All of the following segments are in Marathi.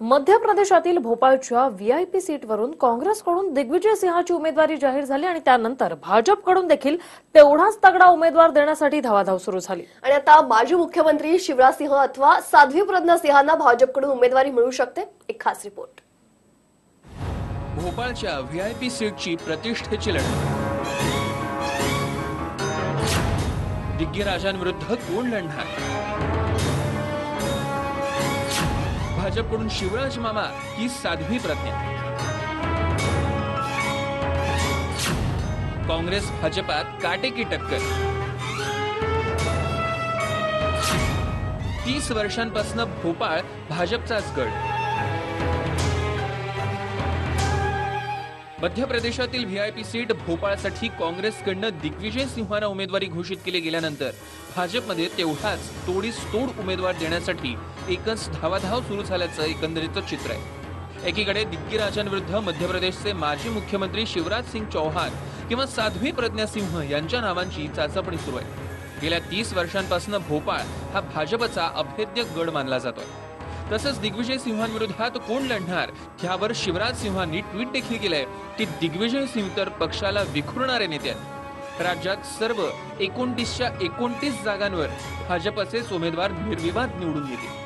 मध्य प्रदेशातील भोपाळच्या व्हीआयपी सीटवरून काँग्रेसकडून दिग्विजय सिंहाची उमेदवारी जाहीर झाली आणि त्यानंतर भाजपकडून देखील तेवढाच तगडा उमेदवार देण्यासाठी धावाधाव सुरू झाली. आणि आता माजी मुख्यमंत्री शिवराज सिंह अथवा साध्वी प्रज्ञा सिंहांना भाजपकडून उमेदवारी मिळू शकते एक खास रिपोर्ट. भोपाळच्या व्हीआयपी सीटची प्रतिष्ठेची लढत. दिग्गराजांविरुद्ध कोण लढणार? भाजपकडून शिवराज मामा ही साध्वी प्रज्ञा. काँग्रेस भाजपात काटेकी टक्कर. तीस वर्षांपासून भोपाळ भाजपचाच गड. मध्य प्रदेशातील व्ही आय पी सीट भोपाळसाठी काँग्रेसकडनं दिग्विजय सिंहांना उमेदवारी घोषित केली गेल्यानंतर भाजपमध्ये तेवढाच तोडीस तोड उमेदवार देण्यासाठी एकच धावाधाव सुरू झाल्याचं एकंदरीत चित्र आहे. एकीकडे दिग्गीराजांविरुद्ध मध्य प्रदेशचे माजी मुख्यमंत्री शिवराज सिंग चौहान किंवा साध्वी प्रज्ञा सिंह यांच्या नावांची चाचपणी सुरू आहे. गेल्या तीस वर्षांपासून भोपाळ हा भाजपचा अभेद्य गड मानला जातोय. तसंच दिग्विजय सिंहांविरोधात कोण लढणार? यावर शिवराज सिंहांनी ट्विट देखील केलंय की दिग्विजय सिंह तर पक्षाला विखुरणारे नेते आहेत. राज्यात सर्व एकोणतीसच्या एकोणतीस जागांवर भाजपचेच उमेदवार निर्विवाद निवडून येतील.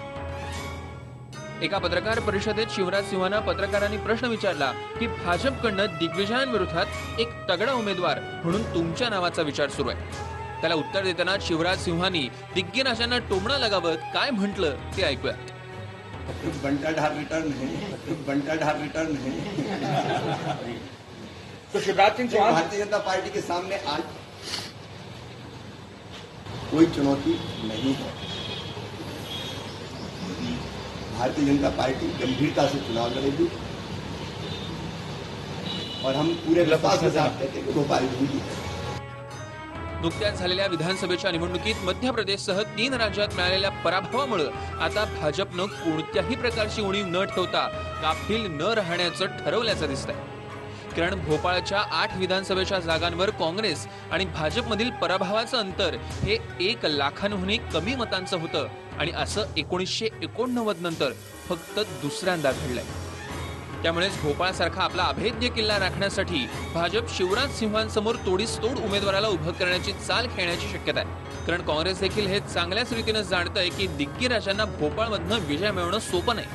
एका पत्रकार परिषदेत शिवराज सिंहांना पत्रकारांनी प्रश्न विचारला की भाजपकडनं दिग्विजयांविरोधात एक तगडा उमेदवार म्हणून तुमच्या नावाचा विचार सुरू आहे. त्याला उत्तर देताना शिवराज सिंहांनी दिग्गराजांना टोमणा लगावत काय म्हटलं ते ऐकूया बंटा ढार रिटर्न है बंटा ढार रिटर्न है तो शिवराज सिंह चौहान भारतीय जनता पार्टी के सामने आज कोई चुनौती नहीं है। भारतीय जनता पार्टी गंभीरता से चुनाव लड़ेगी और हम पूरे विश्वास के साथ कहते हैं कि भोपाल जीतेगी नुकत्याच झालेल्या विधानसभेच्या निवडणुकीत मध्य प्रदेशसह तीन राज्यात मिळालेल्या पराभवामुळे आता भाजपनं कोणत्याही प्रकारची उणीव न ठेवता गाफील न राहण्याचं ठरवल्याचं दिसतंय. कारण भोपाळच्या आठ विधानसभेच्या जागांवर काँग्रेस आणि भाजपमधील पराभवाचं अंतर हे एक लाखांहूनही कमी मतांचं होतं आणि असं एकोणीसशे एकोणनव्वद नंतर फक्त दुसऱ्यांदा घडलंय. त्यामुळेच भोपाळसारखा आपला अभेद्य किल्ला राखण्यासाठी भाजप शिवराज सिंहांसमोर तोडीस तोड उमेदवाराला उभं करण्याची चाल खेळण्याची शक्यता आहे. कारण काँग्रेस देखील हे चांगल्याच रीतीनं जाणतंय की दिग्गीराजांना भोपाळमधनं विजय मिळवणं सोपं नाही.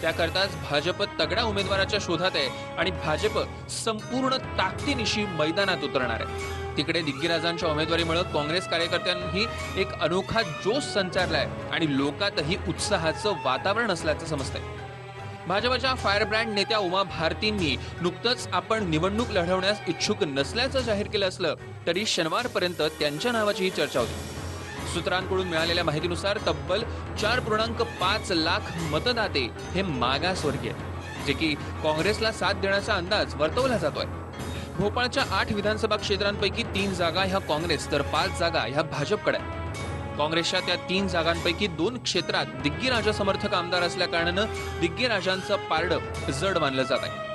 त्याकरताच भाजप तगड्या उमेदवाराच्या शोधात आहे आणि भाजप संपूर्ण ताकदीनिशी मैदानात उतरणार आहे. तिकडे दिग्गीराजांच्या उमेदवारीमुळे काँग्रेस कार्यकर्त्यांनी एक अनोखा जोश संचारलाय आणि लोकातही उत्साहाचं वातावरण असल्याचं समजतंय. भाजपच्या फायरब्रँड नेत्या उमा भारतींनी नुकतंच आपण निवडणूक लढवण्यास इच्छुक नसल्याचं जाहीर केलं असलं तरी शनिवारपर्यंत त्यांच्या नावाची ही चर्चा होती. सूत्रांकडून मिळालेल्या माहितीनुसार तब्बल चार पूर्णांक पाच लाख मतदाते हे मागासवर्गीय जे की काँग्रेसला साथ देण्याचा अंदाज वर्तवला जातोय. भोपाळच्या आठ विधानसभा क्षेत्रांपैकी तीन जागा ह्या काँग्रेस तर पाच जागा ह्या भाजपकडे आहेत. काँग्रेसच्या त्या तीन जागांपैकी दोन क्षेत्रात दिग्गीराजा समर्थक आमदार असल्याकारणानं दिग्गी दिग्गीराजांचं पारडं जड मानलं जात आहे.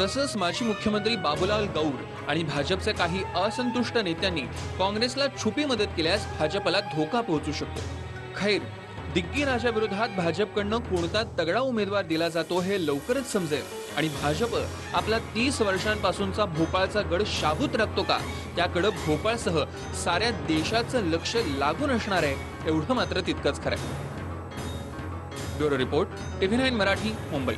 तसंच माजी मुख्यमंत्री बाबूलाल गौर आणि भाजपचे काही असंतुष्ट नेत्यांनी काँग्रेसला छुपी मदत केल्यास भाजपला धोका पोहोचू शकतो. खैर दिग्गीराजा विरोधात भाजपकडनं कोणता तगडा उमेदवार दिला जातो हे लवकरच समजेल. आणि भाजप आपला तीस वर्षांपासूनचा भोपाळचा गड शाबूत राखतो का? त्याकडं भोपाळसह साऱ्या देशाचं लक्ष लागून असणार आहे एवढं मात्र तितकंच खरं आहे. Bureau report TV nine Marathi Mumbai.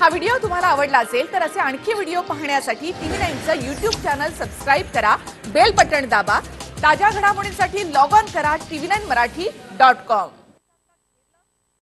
हा व्हिडिओ तुम्हाला आवडला असेल तर असे आणखी व्हिडिओ पाहण्यासाठी टीव्ही नाईनचं यूट्यूब चॅनल सबस्क्राईब करा. बेल बटण दाबा. ताज्या घडामोडींसाठी लॉग ऑन करा TV nine Marathi dot com